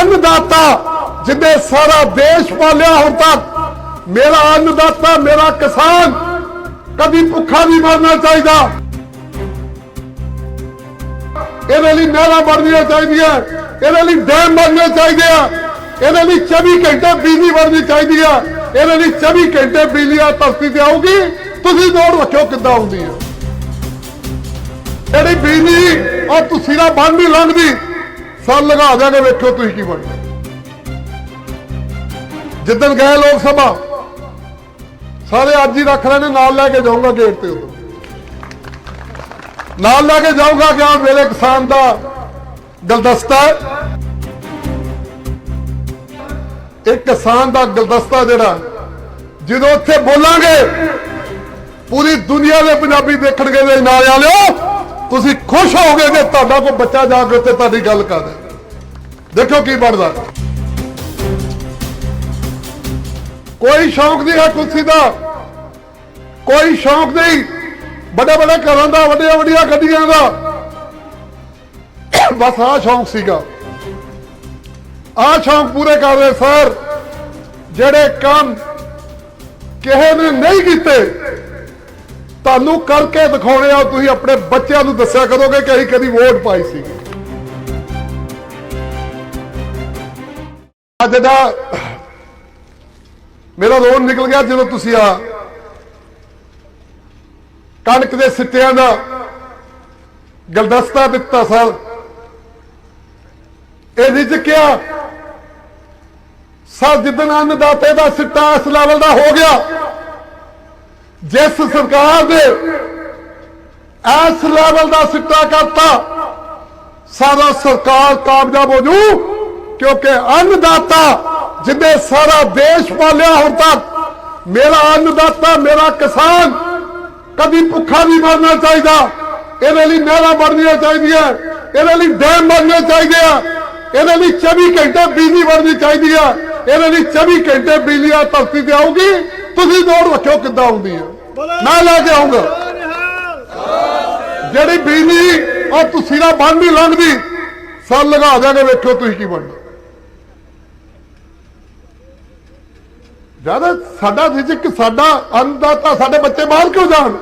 ਅੰਨਦਾਤਾ ਜਿੰਨੇ ਸਾਰਾ ਦੇਸ਼ ਪਾਲਿਆ ਹੁਣ ਤੱਕ ਮੇਰਾ ਅੰਨਦਾਤਾ ਮੇਰਾ ਕਿਸਾਨ ਕਦੀ ਭੁੱਖਾ ਨਹੀਂ ਮਰਨਾ ਚਾਹੀਦਾ ਇਹਦੇ ਲਈ ਨਹਿਰਾਂ ਬਣਨੀਆਂ ਚਾਹੀਦੀਆਂ ਇਹਦੇ ਲਈ ਡੈਮ ਬਣਨੇ ਚਾਹੀਦੇ ਆ ਇਹਦੇ ਲਈ 24 ਘੰਟੇ ਬਿਜਲੀ ਬਣਨੀ ਚਾਹੀਦੀ ਆ ਇਹਦੇ ਲਈ 24 ਘੰਟੇ ਬਿਜਲੀ ਆ ਧਰਤੀ ਤੇ ਆਊਗੀ ਤੁਸੀਂ ਦੌੜ ਰੱਖਿਓ ਕਿੱਦਾਂ ਆਉਂਦੀ ਹੈ ਜਿਹੜੀ ਬਿਜਲੀ ਉਹ ਤੁਸੀਂ ਦਾ ਬੰਨ ਨਹੀਂ ਲੰਘਦੀ ਸਾਲ ਲਗਾ ਦਿਆਂਗੇ, ਵੇਖਿਓ ਤੁਸੀਂ ਕੀ ਬਣਦਾ। ਜਿੱਦਣ ਗਏ ਲੋਕ ਸਭਾ, ਸਾਰੇ ਅੱਜ ਹੀ ਰੱਖ ਲੈਣੇ, ਨਾਲ ਲੈ ਕੇ ਜਾਊਂਗਾ ਗੇਟ ਤੇ ਉਦੋਂ। ਨਾਲ ਲੈ ਕੇ ਜਾਊਂਗਾ ਕਿ ਆ ਮੇਰੇ ਕਿਸਾਨ ਦਾ ਗਲਦਸਤਾ ਹੈ। ਇਹ ਕਿਸਾਨ ਦਾ ਗਲਦਸਤਾ ਜਿਹੜਾ, ਜਦੋਂ ਉੱਥੇ ਬੋਲਾਂਗੇ, ਪੂਰੀ ਦੁਨੀਆ ਦੇ ਪੰਜਾਬੀ ਦੇਖਣਗੇ ਦੇ ਨਾਲ ਵਾਲਿਓ। ਤੁਸੀਂ ਖੁਸ਼ ਹੋਗੇ ਕਿ ਤੁਹਾਡਾ ਕੋਈ ਬੱਚਾ ਜਾ ਕੇ ਉੱਥੇ ਤੁਹਾਡੀ ਗੱਲ ਕਰਦਾ ਦੇਖੋ ਕੀ ਬਣਦਾ। ਕੋਈ ਸ਼ੌਂਕ ਨਹੀਂ ਹੈ ਕੁਰਸੀ ਦਾ। ਕੋਈ ਸ਼ੌਂਕ ਨਹੀਂ। ਵੱਡੇ ਵੱਡੇ ਘਰਾਂ ਦਾ, ਵੱਡੀਆਂ ਵੱਡੀਆਂ ਗੱਡੀਆਂ ਦਾ। ਬਸ ਆਹ ਸ਼ੌਂਕ ਸੀਗਾ। ਆਹ ਸ਼ੌਂਕ ਪੂਰੇ ਕਰ ਰਹੇ ਸਰ। ਜਿਹੜੇ ਕੰਮ ਕਿਸੇ ਨੇ ਨਹੀਂ ਕੀਤੇ ਤੁਹਾਨੂੰ ਕਰਕੇ ਦਿਖਾਉਣੇ ਆ, ਤੁਸੀਂ ਆਪਣੇ ਬੱਚਿਆਂ ਨੂੰ ਦੱਸਿਆ ਕਰੋਗੇ ਕਿ ਅਸੀਂ ਕਦੀ ਵੋਟ ਪਾਈ ਸੀ। ਅੱਜ ਦਾ ਮੇਰਾ ਰੋਣ ਨਿਕਲ ਗਿਆ ਜਦੋਂ ਤੁਸੀਂ ਆ ਕਣਕ ਦੇ ਸਿੱਟਿਆਂ ਦਾ ਗਲਦਸਤਾ ਦਿੱਤਾ ਸਰ ਇਹ ਵਿੱਚ ਕਿਹਾ ਸਰ ਜਿੱਦਣ ਅੰਨਦਾਤੇ ਦਾ ਸਿੱਟਾ ਇਸ ਲੈਵਲ ਦਾ ਹੋ ਗਿਆ ਜਿਸ ਸਰਕਾਰ ਨੇ ਇਸ ਲੈਵਲ ਦਾ ਸਿੱਟਾ ਕਰਤਾ, ਸਾਰਾ ਸਰਕਾਰ ਕਾਮਯਾਬ ਹੋ ਜੂ, ਕਿਉਂਕਿ ਅੰਨਦਾਤਾ ਜਿੰਨੇ ਸਾਰਾ ਦੇਸ਼ ਪਾਲਿਆ ਹੁਣ ਤੱਕ, ਮੇਰਾ ਅੰਨਦਾਤਾ, ਮੇਰਾ ਕਿਸਾਨ ਕਦੀ ਭੁੱਖਾ ਨਹੀਂ ਮਰਨਾ ਚਾਹੀਦਾ। ਇਹਦੇ ਲਈ ਨਹਿਰਾਂ ਬਣਨੀਆਂ ਚਾਹੀਦੀਆਂ, ਇਹਦੇ ਲਈ ਡੈਮ ਬਣਨੇ ਚਾਹੀਦੇ ਆ, ਇਹਦੇ ਲਈ 24 ਘੰਟੇ ਬਿਜਲੀ ਬਣਨੀ ਚਾਹੀਦੀ ਆ, ਇਹਦੇ ਲਈ 24 ਘੰਟੇ ਬਿਜਲੀ ਆ, ਧਰਤੀ ਤੇ ਆਊਗੀ। ਤੁਸੀਂ ਦੌੜ ਰੱਖਿਓ ਕਿੱਦਾਂ ਆਉਂਦੀ ਹੈ ਮੈਂ ਲੈ ਕੇ ਆਉਂਗਾ। ਜਿਹੜੀ ਬਿਜਲੀ ਉਹ ਤੁਸੀਂ ਦਾ ਬੰਨ ਨਹੀਂ ਲੰਘਦੀ। ਸਾਲ ਲਗਾ ਦਿਆਂਗੇ ਵੇਖਿਓ ਤੁਸੀਂ ਕੀ ਬਣਦਾ। ਜਦ ਸਾਡਾ ਰਿਜਕ ਸਾਡਾ ਅੰਨਦਾਤਾ ਸਾਡੇ ਬੱਚੇ ਬਾਹਰ ਕਿਉਂ ਜਾਣ?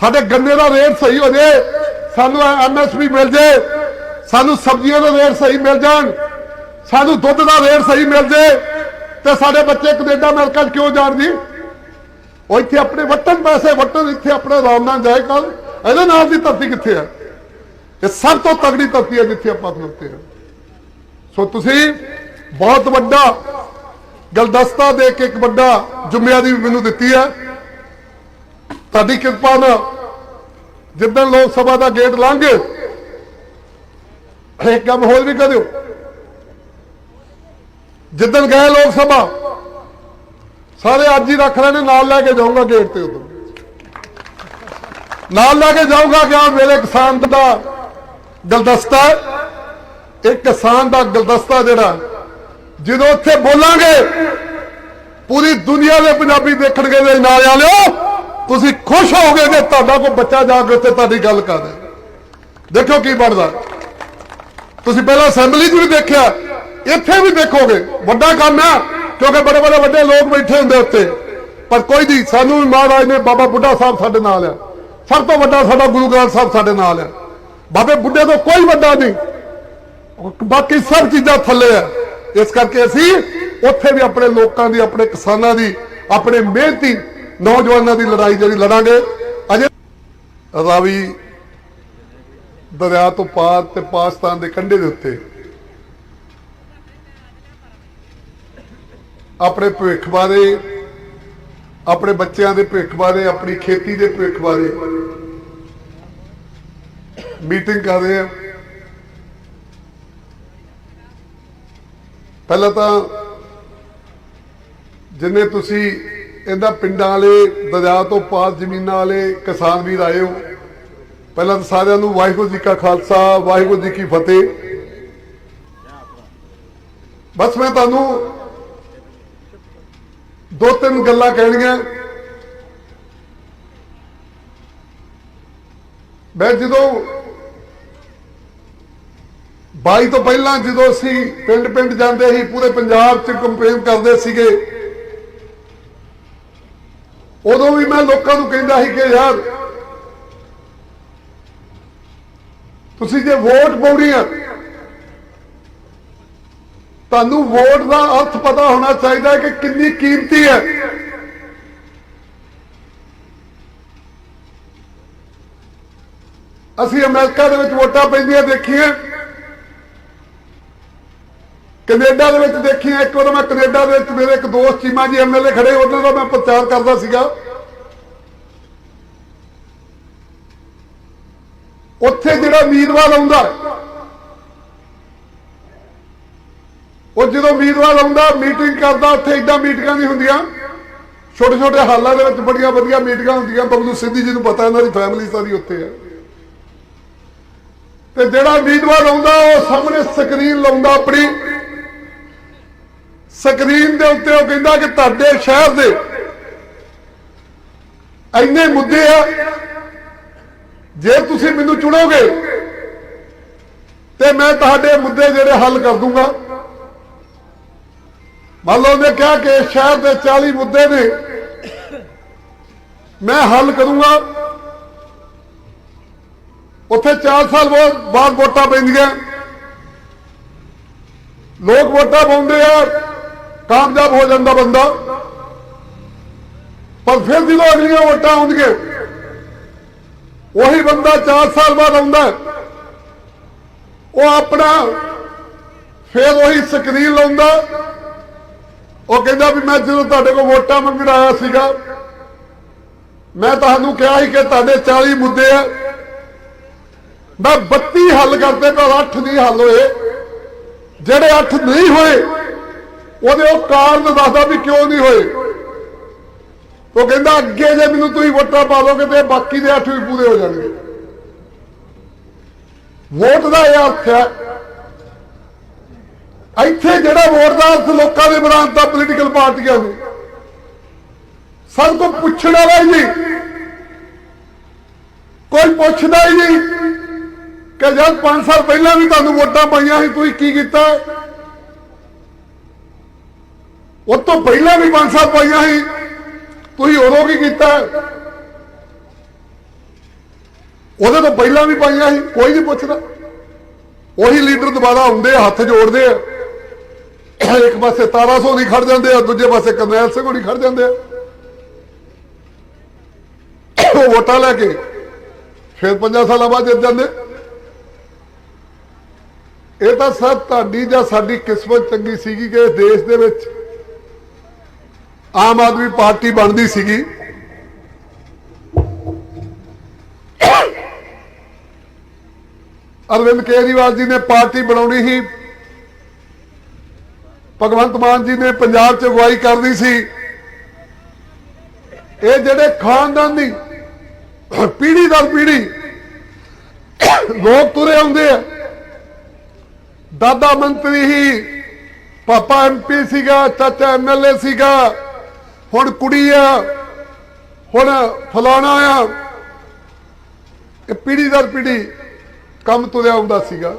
ਸਾਡੇ ਗੰਨੇ ਦਾ ਰੇਟ ਸਹੀ ਹੋ ਜੇ ਸਾਨੂੰ ਐਮਐਸਪੀ ਮਿਲ ਜੇ ਸਾਨੂੰ ਸਬਜ਼ੀਆਂ ਦਾ ਰੇਟ ਸਹੀ ਮਿਲ ਜਾਣ ਸਾਨੂੰ ਦੁੱਧ ਦਾ ਰੇਟ ਸਹੀ ਮਿਲ ਜੇ ਤੇ ਸਾਡੇ ਬੱਚੇ ਕੈਨੇਡਾ ਅਮਰੀਕਾ ਕਿਉਂ ਜਾਣ ਜੀ ਉਹ ਇੱਥੇ ਆਪਣੇ ਵਟਨ ਪੈਸੇ ਵਟਨ ਇੱਥੇ ਆਪਣੇ ਆਰਾਮ ਨਾਲ ਜਾਏ ਕੱਲ। ਇਹਦੇ ਨਾਲ ਦੀ ਧਰਤੀ ਕਿੱਥੇ ਹੈ? ਇਹ ਸਭ ਤੋਂ ਤਗੜੀ ਧਰਤੀ ਹੈ ਜਿੱਥੇ ਆਪਾਂ ਖਲੋਤੇ ਹਾਂ। ਸੋ ਤੁਸੀਂ ਬਹੁਤ ਵੱਡਾ ਗਲਦਸਤਾ ਦੇ ਕੇ ਇੱਕ ਵੱਡਾ ਜ਼ਿੰਮੇਵਾਰੀ ਮੈਨੂੰ ਦਿੱਤੀ ਹੈ। ਤੁਹਾਡੀ ਕਿਰਪਾ ਨਾਲ ਜਿੱਦਣ ਲੋਕ ਸਭਾ ਦਾ ਗੇਟ ਲੰਘੇ ਇੱਕ ਕੰਮ ਹੋਰ ਵੀ ਕਰਿਓ। ਜਿੱਦਣ ਗਏ ਲੋਕ ਸਭਾ ਸਾਰੇ ਅੱਜ ਹੀ ਰੱਖ ਲੈਣੇ, ਨਾਲ ਲੈ ਕੇ ਜਾਊਂਗਾ ਗੇਟ ਤੇ ਉਦੋਂ ਨਾਲ ਲੈ ਕੇ ਜਾਊਂਗਾ ਕਿ ਆ ਮੇਰੇ ਕਿਸਾਨ ਦਾ ਗਲਦਸਤਾ ਇਹ ਕਿਸਾਨ ਦਾ ਗਲਦਸਤਾ ਜਿਹੜਾ, ਜਦੋਂ ਉੱਥੇ ਬੋਲਾਂਗੇ, ਪੂਰੀ ਦੁਨੀਆ ਦੇ ਪੰਜਾਬੀ ਦੇਖਣਗੇ ਦੇ ਨਾਲ ਵਾਲਿਓ ਤੁਸੀਂ ਖੁਸ਼ ਹੋਗੇ ਕਿ ਤੁਹਾਡਾ ਕੋਈ ਬੱਚਾ ਜਾ ਕੇ ਉੱਥੇ ਤੁਹਾਡੀ ਗੱਲ ਕਰਦਾ ਦੇਖੋ ਕੀ ਬਣਦਾ। ਤੁਸੀਂ ਪਹਿਲਾਂ ਅਸੈਂਬਲੀ 'ਚ ਵੀ ਦੇਖਿਆ, ਇੱਥੇ ਵੀ ਦੇਖੋਗੇ, ਵੱਡਾ ਕੰਮ ਹੈ ਕਿਉਂਕਿ ਬੜੇ ਬੜੇ ਵੱਡੇ ਲੋਕ ਬੈਠੇ ਹੁੰਦੇ ਉੱਤੇ। ਪਰ ਕੋਈ ਨਹੀਂ, ਸਾਨੂੰ ਵੀ ਮਹਾਰਾਜ ਨੇ ਬਾਬਾ ਬੁੱਢਾ ਸਾਹਿਬ ਸਾਡੇ ਨਾਲ ਹੈ ਸਭ ਤੋਂ ਵੱਡਾ ਸਾਡਾ ਗੁਰੂ ਗ੍ਰੰਥ ਸਾਹਿਬ ਸਾਡੇ ਨਾਲ ਆ। ਬਾਬੇ ਬੁੱਢੇ ਤੋਂ ਕੋਈ ਵੱਡਾ ਨਹੀਂ। ਬਾਕੀ ਸਭ ਚੀਜ਼ਾਂ ਥੱਲੇ ਹੈ ਇਸ ਕਰਕੇ ਅਸੀਂ ਉੱਥੇ ਵੀ ਆਪਣੇ ਲੋਕਾਂ ਦੀ, ਆਪਣੇ ਕਿਸਾਨਾਂ ਦੀ, ਆਪਣੇ ਮਿਹਨਤੀ ਨੌਜਵਾਨਾਂ ਦੀ ਲੜਾਈ ਜਿਹੜੀ ਲੜਾਂਗੇ। ਅਜੇ ਰਾਵੀ ਦਰਿਆ ਤੋਂ ਪਾਰ ਤੇ ਪਾਕਿਸਤਾਨ ਦੇ ਕੰਢੇ ਦੇ ਉੱਤੇ ਆਪਣੇ ਭਵਿੱਖ ਬਾਰੇ, ਆਪਣੇ ਬੱਚਿਆਂ ਦੇ ਭਵਿੱਖ ਬਾਰੇ, ਆਪਣੀ ਖੇਤੀ ਦੇ ਭਵਿੱਖ ਬਾਰੇ ਮੀਟਿੰਗ ਕਰ ਰਹੇ ਆ ਪਹਿਲਾਂ ਤਾਂ ਜਿੰਨੇ ਤੁਸੀਂ ਇਹਦਾ ਪਿੰਡਾਂ ਵਾਲੇ, ਦਰਿਆ ਤੋਂ ਪਾਸ ਜ਼ਮੀਨਾਂ ਵਾਲੇ ਕਿਸਾਨ ਵੀਰ ਆਏ ਹੋ, ਪਹਿਲਾਂ ਤਾਂ ਸਾਰਿਆਂ ਨੂੰ ਵਾਹਿਗੁਰੂ ਜੀ ਕਾ ਖਾਲਸਾ, ਵਾਹਿਗੁਰੂ ਜੀ ਕੀ ਫਤਿਹ। ਬਸ ਮੈਂ ਤੁਹਾਨੂੰ ਦੋ ਤਿੰਨ ਗੱਲਾਂ ਕਹਿਣੀਆਂ। ਮੈਂ ਜਦੋਂ 22 ਤੋਂ ਪਹਿਲਾਂ ਜਦੋਂ ਅਸੀਂ ਪਿੰਡ ਪਿੰਡ ਜਾਂਦੇ ਸੀ, ਪੂਰੇ ਪੰਜਾਬ 'ਚ ਕੰਪੇਨ ਕਰਦੇ ਸੀਗੇ, ਉਦੋਂ ਵੀ ਮੈਂ ਲੋਕਾਂ ਨੂੰ ਕਹਿੰਦਾ ਸੀ ਕਿ ਯਾਰ, ਤੁਸੀਂ ਜੇ ਵੋਟ ਪਾਉਣੀ ਆ ਤੁਹਾਨੂੰ ਵੋਟ ਦਾ ਅਰਥ ਪਤਾ ਹੋਣਾ ਚਾਹੀਦਾ ਕਿ ਕਿੰਨੀ ਕੀਮਤੀ ਹੈ। ਅਸੀਂ ਅਮਰੀਕਾ ਦੇ ਵਿੱਚ ਵੋਟਾਂ ਪੈਂਦੀਆਂ ਦੇਖੀਆਂ। ਕੈਨੇਡਾ ਦੇ ਵਿੱਚ ਦੇਖੀਆਂ। ਇੱਕ ਵਾਰ ਮੈਂ ਕੈਨੇਡਾ ਦੇ ਵਿੱਚ ਮੇਰੇ ਇੱਕ ਦੋਸਤ ਚੀਮਾ ਜੀ ਐਮਐਲਏ ਖੜੇ ਉਹਨਾਂ ਦਾ ਮੈਂ ਪ੍ਰਚਾਰ ਕਰਦਾ ਸੀਗਾ। ਉੱਥੇ ਜਿਹੜਾ ਉਮੀਦਵਾਰ ਆਉਂਦਾ ਉਹ ਜਦੋਂ ਉਮੀਦਵਾਰ ਆਉਂਦਾ ਮੀਟਿੰਗ ਕਰਦਾ, ਉੱਥੇ ਇਦਾਂ ਮੀਟਿੰਗਾਂ ਨਹੀਂ ਹੁੰਦੀਆਂ। ਛੋਟੇ ਛੋਟੇ ਹਾਲਾਂ ਦੇ ਵਿੱਚ ਬੜੀਆਂ ਵਧੀਆ ਮੀਟਿੰਗਾਂ ਹੁੰਦੀਆਂ, ਬਬਲੂ ਸਿੱਧੀ ਜੀ ਨੂੰ ਪਤਾ ਇਹਨਾਂ ਦੀ ਫੈਮਿਲੀ ਸਾਰੀ ਉੱਥੇ ਹੈ। ਤੇ ਜਿਹੜਾ ਉਮੀਦਵਾਰ ਆਉਂਦਾ, ਉਹ ਸਾਹਮਣੇ ਸਕਰੀਨ ਲਾਉਂਦਾ ਆਪਣੀ। ਸਕਰੀਨ ਦੇ ਉੱਤੇ ਉਹ ਕਹਿੰਦਾ ਕਿ ਤੁਹਾਡੇ ਸ਼ਹਿਰ ਦੇ ਇੰਨੇ ਮੁੱਦੇ ਆ, ਜੇ ਤੁਸੀਂ ਮੈਨੂੰ ਚੁਣੋਗੇ, ਤੇ ਮੈਂ ਤੁਹਾਡੇ ਮੁੱਦੇ ਜਿਹੜੇ ਹੱਲ ਕਰ ਦੂੰਗਾ। ਮੰਨ ਲਓ ਉਹਨੇ ਕਿਹਾ ਕਿ ਸ਼ਹਿਰ ਦੇ 40 ਮੁੱਦੇ ਨੇ। ਮੈਂ ਹੱਲ ਕਰੂੰਗਾ। ਉੱਥੇ 4 ਸਾਲ ਬਾਅਦ ਵੋਟਾਂ ਪੈਂਦੀਆਂ। ਲੋਕ ਵੋਟਾਂ ਪਾਉਂਦੇ ਆ, ਕਾਮਯਾਬ ਹੋ ਜਾਂਦਾ ਬੰਦਾ। ਪਰ ਫਿਰ ਜਦੋਂ ਅਗਲੀਆਂ ਵੋਟਾਂ ਆਉਂਦੀਆਂ ਉਹੀ ਬੰਦਾ 4 ਸਾਲ ਬਾਅਦ ਆਉਂਦਾ ਉਹ ਆਪਣਾ ਫਿਰ ਉਹੀ ਸਕਰੀਨ ਲਾਉਂਦਾ। ਉਹ ਕਹਿੰਦਾ ਵੀ ਮੈਂ ਜਦੋਂ ਤੁਹਾਡੇ ਕੋਲ ਵੋਟਾਂ ਮੰਗਣ ਆਇਆ ਸੀਗਾ, ਮੈਂ ਤੁਹਾਨੂੰ ਕਿਹਾ ਸੀ ਕਿ ਤੁਹਾਡੇ 40 ਮੁੱਦੇ ਆ। ਮੈਂ 32 ਹੱਲ ਕਰਦੇ ਪਰ 8 ਨਹੀਂ ਹੱਲ ਹੋਏ। ਜਿਹੜੇ 8 ਨਹੀਂ ਹੋਏ, ਉਹਦੇ ਉਹ ਕਾਰਨ ਦੱਸਦਾ ਵੀ ਕਿਉਂ ਨਹੀਂ ਹੋਏ। ਉਹ ਕਹਿੰਦਾ ਅੱਗੇ ਜੇ ਮੈਨੂੰ ਤੁਸੀਂ ਵੋਟਾਂ ਪਾ ਦੋਗੇ ਤੇ ਬਾਕੀ ਦੇ 8 ਵੀ ਪੂਰੇ ਹੋ ਜਾਣਗੇ। ਵੋਟ ਦਾ ਇਹ ਅਰਥ ਹੈ ਇੱਥੇ ਜਿਹੜਾ ਵੋਟ ਦਾ ਅਰਥ ਲੋਕਾਂ ਦੇ ਬਰਾਂਤਾ ਪੋਲੀਟੀਕਲ ਪਾਰਟੀਆਂ ਨੂੰ ਸਭ ਤੋਂ ਪੁੱਛਣ ਵਾਲਾ ਹੀ ਨਹੀਂ। ਕੋਈ ਪੁੱਛਦਾ ਹੀ ਨਹੀਂ ਕਿ ਜਦ 5 ਸਾਲ ਪਹਿਲਾਂ ਵੀ ਤੁਹਾਨੂੰ ਵੋਟਾਂ ਪਾਈਆਂ ਸੀ, ਤੁਸੀਂ ਕੀ ਕੀਤਾ? ਉਹ ਤੋਂ ਪਹਿਲਾਂ ਵੀ 5 ਸਾਲ ਪਾਈਆਂ ਸੀ, ਤੁਸੀਂ ਉਦੋਂ ਕੀ ਕੀਤਾ? ਉਹਦੇ ਤੋਂ ਪਹਿਲਾਂ ਵੀ ਪਾਈਆਂ ਸੀ, ਕੋਈ ਨਹੀਂ ਪੁੱਛਦਾ। ਉਹੀ ਲੀਡਰ ਦੁਬਾਰਾ ਆਉਂਦੇ ਹੱਥ ਜੋੜਦੇ ਆ। ਇੱਕ ਪਾਸੇ ਤਾਰਾ ਸੋਨੀ ਖੜ ਜਾਂਦੇ ਆ ਦੂਜੇ ਪਾਸੇ ਕਰਨੈਲ ਸਿੰਘ ਹੋਣੀ ਖੜ ਜਾਂਦੇ ਆ। ਉਹ ਵੋਟਾਂ ਲੈ ਕੇ ਫਿਰ 5 ਸਾਲਾਂ ਬਾਅਦ ਜਿੱਤ ਜਾਂਦੇ। ਇਹ ਤਾਂ ਸਭ ਤੁਹਾਡੀ ਜਾਂ ਸਾਡੀ ਕਿਸਮਤ ਚੰਗੀ ਸੀਗੀ ਕਿ ਦੇਸ਼ ਦੇ ਵਿੱਚ ਆਮ ਆਦਮੀ ਪਾਰਟੀ ਬਣਦੀ ਸੀਗੀ। ਅਰਵਿੰਦ ਕੇਜਰੀਵਾਲ ਜੀ ਨੇ ਪਾਰਟੀ ਬਣਾਉਣੀ ਸੀ ਭਗਵੰਤ ਮਾਨ ਜੀ ਨੇ ਪੰਜਾਬ 'ਚ ਅਗਵਾਈ ਕਰਦੀ ਸੀ। ਇਹ ਜਿਹੜੇ ਖਾਨਦਾਨ ਦੀ ਪੀੜੀ ਦਰ ਪੀੜੀ ਲੋਕ ਤੁਰੇ ਆਉਂਦੇ ਆ। ਦਾਦਾ ਮੰਤਰੀ ਹੀ ਪਾਪਾ ਐਮਪੀ ਸੀਗਾ, ਚਾਚਾ ਐਮਐਲਏ ਸੀਗਾ। ਹੁਣ ਕੁੜੀ ਆ, ਹੁਣ ਫਲਾਣਾ ਆ। ਇਹ ਪੀੜੀ ਦਰ ਪੀੜੀ ਕੰਮ ਤੁਰਿਆ ਹੁੰਦਾ ਸੀਗਾ।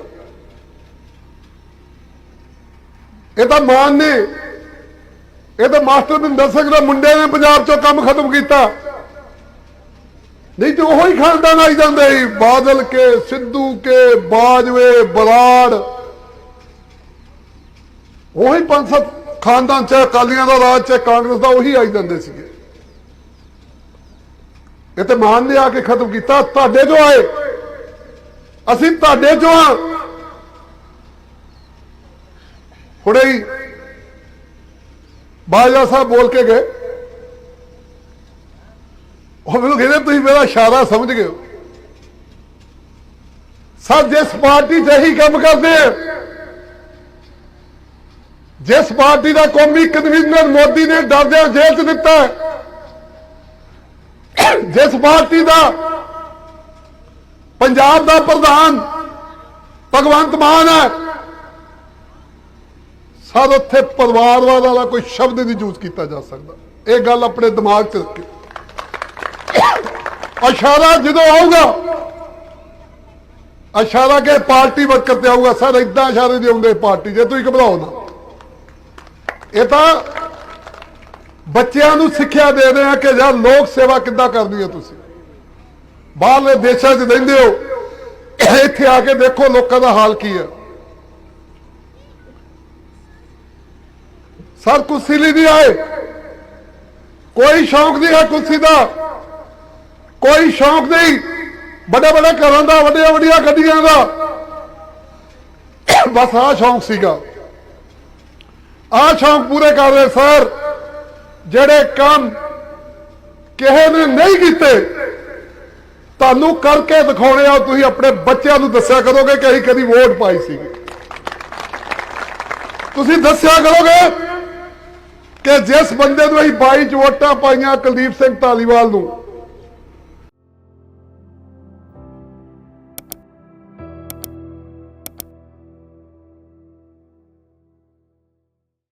ਇਹ ਤਾਂ ਮਾਨ ਨੇ, ਇਹ ਤਾਂ ਮਾਸਟਰ ਬਿੰਦਰ ਸਿੰਘ ਦਾ ਮੁੰਡੇ ਨੇ ਪੰਜਾਬ ਚੋਂ ਕੰਮ ਖਤਮ ਕੀਤਾ। ਨਹੀਂ ਤੇ ਉਹੋ ਹੀ ਖਾਨਦਾਨ ਆਈ ਜਾਂਦੇ ਸੀ, ਬਾਦਲ ਕੇ, ਸਿੱਧੂ ਕੇ, ਬਾਜਵੇ, ਬਰਾੜ। ਉਹੀ ਪੰਜ ਸੱਤ ਖਾਨਦਾਨ ਚਾਹੇ ਅਕਾਲੀਆਂ ਦਾ ਰਾਜ ਚਾਹੇ ਕਾਂਗਰਸ ਦਾ ਉਹੀ ਆਈ ਜਾਂਦੇ ਸੀਗੇ। ਇਹ ਤੇ ਮਾਨ ਨੇ ਆ ਕੇ ਖਤਮ ਕੀਤਾ, ਤੁਹਾਡੇ ਜੋ ਆਏ। ਅਸੀਂ ਤੁਹਾਡੇ ਚੋਂ ਆ। ਹੁਣੇ ਹੀ ਬਾਜਾ ਸਾਹਿਬ ਬੋਲ ਕੇ ਗਏ। ਉਹ ਮੈਨੂੰ ਕਹਿੰਦੇ, ਤੁਸੀਂ ਮੇਰਾ ਇਸ਼ਾਰਾ ਸਮਝ ਗਏ ਹੋ। ਸਭ ਜਿਸ ਪਾਰਟੀ 'ਚ ਇਹੀ ਕੰਮ ਕਰਦੇ ਆ ਜਿਸ ਪਾਰਟੀ ਦਾ ਕੌਮੀ ਕਨਵੀਨਰ ਮੋਦੀ ਨੇ ਡਰਦਿਆਂ ਜੇਲ੍ਹ 'ਚ ਦਿੱਤਾ ਜਿਸ ਪਾਰਟੀ ਦਾ ਪੰਜਾਬ ਦਾ ਪ੍ਰਧਾਨ ਭਗਵੰਤ ਮਾਨ ਹੈ ਸਰ ਉੱਥੇ ਪਰਿਵਾਰਵਾਦ ਵਾਲਾ ਕੋਈ ਸ਼ਬਦ ਨਹੀਂ ਯੂਜ਼ ਕੀਤਾ ਜਾ ਸਕਦਾ। ਇਹ ਗੱਲ ਆਪਣੇ ਦਿਮਾਗ 'ਚ ਰੱਖਿਓ ਇਸ਼ਾਰਾ ਜਦੋਂ ਆਊਗਾ ਇਸ਼ਾਰਾ ਕਿ ਪਾਰਟੀ ਵਰਕਰ ਤੇ ਆਊਗਾ, ਸਰ ਇਦਾਂ ਇਸ਼ਾਰੇ ਦੇ ਆਉਂਦੇ ਪਾਰਟੀ, ਜੇ ਤੁਸੀਂ ਘਬਰਾਓ ਨਾ। ਇਹ ਤਾਂ ਬੱਚਿਆਂ ਨੂੰ ਸਿੱਖਿਆ ਦੇ ਰਹੇ ਆ ਕਿ ਯਾਰ ਲੋਕ ਸੇਵਾ ਕਿੱਦਾਂ ਕਰਨੀ ਹੈ ਤੁਸੀਂ। ਬਾਹਰਲੇ ਦੇਸ਼ਾਂ 'ਚ ਰਹਿੰਦੇ ਹੋ, ਇੱਥੇ ਆ ਕੇ ਦੇਖੋ ਲੋਕਾਂ ਦਾ ਹਾਲ ਕੀ ਹੈ ਸਰ, ਕੁਰਸੀ ਲਈ ਨਹੀਂ ਆਏ। ਕੋਈ ਸ਼ੌਂਕ ਨਹੀਂ ਹੈ ਕੁਰਸੀ ਦਾ। ਕੋਈ ਸ਼ੌਂਕ ਨਹੀਂ। ਵੱਡੇ ਵੱਡੇ ਘਰਾਂ ਦਾ, ਵੱਡੀਆਂ ਵੱਡੀਆਂ ਗੱਡੀਆਂ ਦਾ। ਬਸ ਆਹ ਸ਼ੌਂਕ ਸੀਗਾ। ਆਹ ਸ਼ੌਂਕ ਪੂਰੇ ਕਰ ਰਹੇ ਸਰ। ਜਿਹੜੇ ਕੰਮ ਕਿਸੇ ਨੇ ਨਹੀਂ ਕੀਤੇ, ਤੁਹਾਨੂੰ ਕਰਕੇ ਦਿਖਾਉਣੇ ਆ। ਤੁਸੀਂ ਆਪਣੇ ਬੱਚਿਆਂ ਨੂੰ ਦੱਸਿਆ ਕਰੋਗੇ ਕਿ ਅਸੀਂ ਕਦੀ ਵੋਟ ਪਾਈ ਸੀ। ਤੁਸੀਂ ਦੱਸਿਆ ਕਰੋਗੇ ਕਿ ਜਿਸ ਬੰਦੇ ਨੂੰ ਅਸੀਂ 22 ਚ ਵੋਟਾਂ ਪਾਈਆਂ ਕੁਲਦੀਪ ਸਿੰਘ ਧਾਲੀਵਾਲ ਨੂੰ